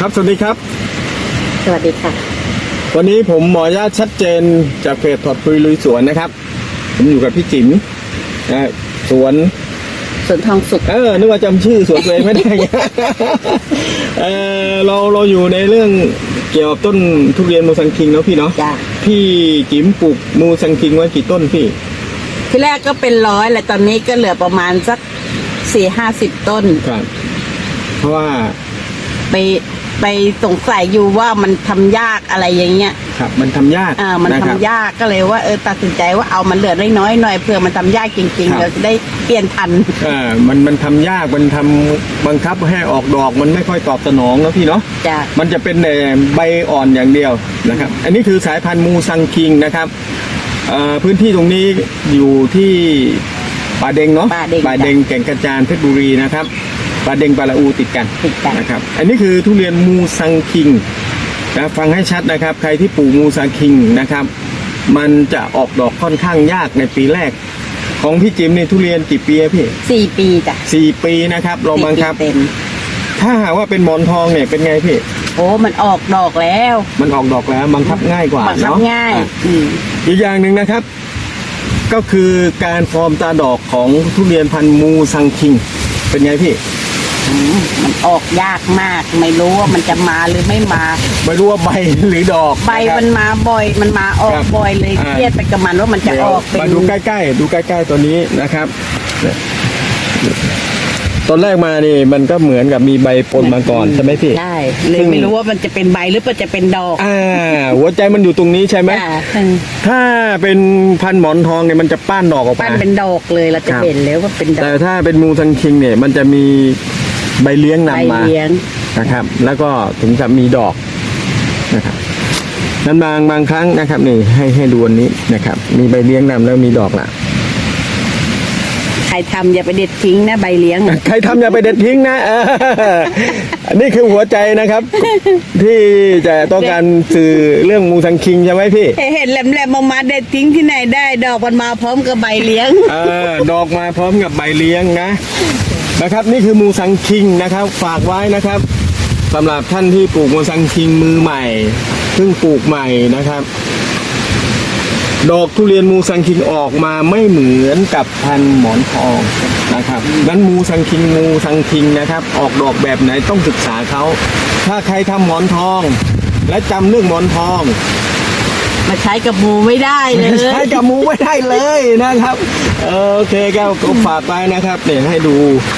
ครับสวัสดีครับ สวัสดีค่ะ วันนี้ผมหมอยาตชัดเจนจากเพจถอดปุยลุยสวนนะครับ ผมอยู่กับพี่จิ๋มนะสวนสวนทองสุขเออนึกว่าจำชื่อสวนตัวเองไม่ได้ เออเราเราอยู่ในเรื่องเกี่ยวกับต้นทุเรียนมูซังคิงเนาะพี่เนาะจ้ะพี่จิ๋มปลูกมูซังคิงไว้กี่ต้นพี่ ที่แรกก็เป็นร้อยแหละตอนนี้ก็เหลือประมาณสักสี่ห้าสิบต้น ครับ เพราะว่าไป ไปสงสัยอยู่ว่ามันทำยากอะไรอย่างเงี้ยครับ มันทำยากอ่ามันนะทำครับ ยากก็เลยว่าเออตัดสินใจว่าเอามันเหลือน้อยๆหน่อยเผื่อมันทำยากจริงครับๆเราจะได้เปลี่ยนพันธุ์เออมันมันทำยากมันทำบังคับให้ออกดอกมันไม่ค่อยตอบสนองเนาะพี่เนาะจะมันจะเป็นแต่ใบอ่อนอย่างเดียวนะครับ อันนี้คือสายพันธุ์มูซังคิงนะครับเอ่อพื้นที่ตรงนี้อยู่ที่ป่าเดงเนาะป่าเด็กป่าเดงแก่งกระจานเพชรบุรีนะครับ ป่าเดงปาละอูติดกันติดกัน นะครับ อันนี้คือทุเรียนมูซังคิงนะฟังให้ชัดนะครับ ใครที่ปลูกมูซังคิงนะครับ มันจะออกดอกค่อนข้างยากในปีแรก ของพี่จิมนี่ทุเรียนกี่ปีอะพี่สี่ปีจ้ะสี่ปีนะครับลองบังคับ สี่ปีเต็มถ้าหากว่าเป็นหมอนทองเนี่ยเป็นไงพี่ โอ้มันออกดอกแล้วมันออกดอกแล้วบังคับง่ายกว่าบังคับเนาะง่าย อะอืมอีกอย่างหนึ่งนะครับ ก็คือการฟอร์มตาดอกของทุเรียนพันธุ์มูซังคิง เป็นไงพี่อื มมันออกยากมาก ไม่รู้ว่ามันจะมาหรือไม่มา ไม่รู้ว่าใบหรือดอกใบะครับ มันมาบ่อย มันมาออคกรับบ่อยเลยอ่า เครียดไปกับมันว่ามันจะเดี๋อยวอกเป็นมาดูใกล้ๆ ดูใกล้ๆตัวนี้นะครับเนี่ยตอนแรกมานี่มันก็เหมือนกับมีใบปนมาก่อนใช่ไหมพี่ ใช่เลยซึ่ง ไม่รู้ว่ามันจะเป็นใบหรือมันจะเป็นดอกอ่า หัวใจมันอยู่ตรงนี้ใช่ไหม จ้ะอืมถ้าเป็นพันธุ์หมอนทองเนี่ยมันจะป้านดอกออกมา ปั้นเป็นดอกเลยเราจะครับ เห็นแล้วว่าเป็นดอแต่กถ้าเป็นมูซังคิงเนี่ย มันจะมี ใบเลี้ยงใบนำมาเลี้ยง นะครับ แล้วก็ถึงจะมีดอกนะครับนั้นบางบางครั้งนะครับนี่ให้ให้ดูอันนี้นะครับ มีใบเลี้ยงนำแล้วมีดอกละใครทำอย่าไปเด็ดทิ้งนะใบเลี้ยงใครทำอย่าไปเด็ดทิ้งนะเอออันนี้คือหัวใจนะครับ ที่จะต้องการสื่อเรื่องมูซังคิงใช่ไหมพี่ เห็นแหลมๆออกมาเด็ดทิ้งที่ไหนได้ ดอกมันมาพร้อมกับใบเลี้ยง เออดอกมาพร้อมกับใบเลี้ยงนะ นะครับ นี่คือมูซังคิงนะครับ ฝากไว้นะครับสำหรับท่านที่ปลูกมูซังคิงมือใหม่เพิ่งปลูกใหม่นะครับ ดอกทุเรียนมูซังคิงออกมาไม่เหมือนกับพันหมอนทองนะครับนั้นมูซังคิงมูซังคิงนะครับ ออกดอกแบบไหนต้องศึกษาเขาถ้าใครทำหมอนทอง และจำเรื่องหมอนทอง มาใช้กับหมูไม่ได้เลยใช้กับหมูไม่ได้เลยนะครับ โอเคก็ก็ฝากไปนะครับเนี่ยให้ดู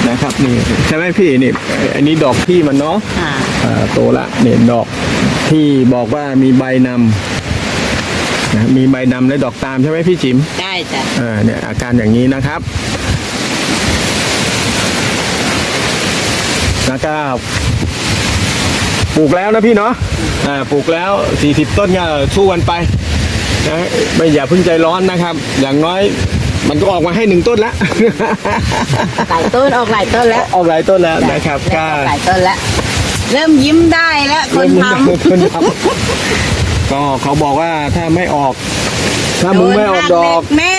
นะครับนี่ใช่ไหมพี่นี่อันนี้ดอกพี่มันเนาะอ่าอ่าโตละเนี่ยดอกที่บอกว่ามีใบนำนะมีใบนำและดอกตามใช่ไหมพี่จิมได้จ้ะอ่าเนี่ยอาการอย่างนี้นะครับแล้วก็ ปลูกแล้วนะพี่เนาะอ่าปลูกแล้ว 40 ต้นก็สู้กันไปนะไม่อย่าเพิ่งใจร้อนนะครับ อย่างน้อยมันก็ออกมาให้หนึ่งต้นละหลายต้นออกหลายต้นแล้ว ออกหลายต้นแล้วนะครับเริ่ก็มออกหลายต้นแล้วเริ่มยิ้มได้แล้วคนทำคนทำก็เขาบอกว่าถ้าไม่ออก ถ้ามึงไม่ออกดอกโนหัเหล็แม่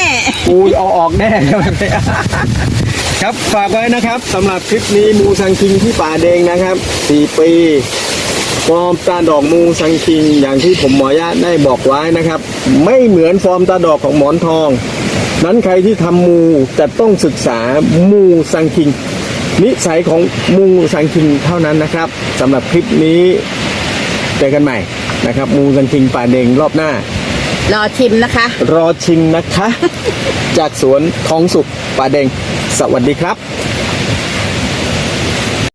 กูเอาออกแน่ครับฝากไว้นะครับสำหรับคลิปนี้มูซังคิงที่ป่าเดงนะครับ4ปี ฟอร์มตาดอกมูซังคิงอย่างที่ผมหมอยะได้บอกไว้นะครับ ไม่เหมือนฟอร์มตาดอกของหมอนทอง นั้นใครที่ทำมูจะต้องศึกษามูซังคิง นิสัยของมูซังคิงเท่านั้นนะครับสำหรับคลิปนี้เจอกันใหม่นะครับ มูซังคิงป่าเดงรอบหน้า รอชิมนะคะ รอชิมนะคะ จากสวนทองสุขป่าเดงสวัสดีครับ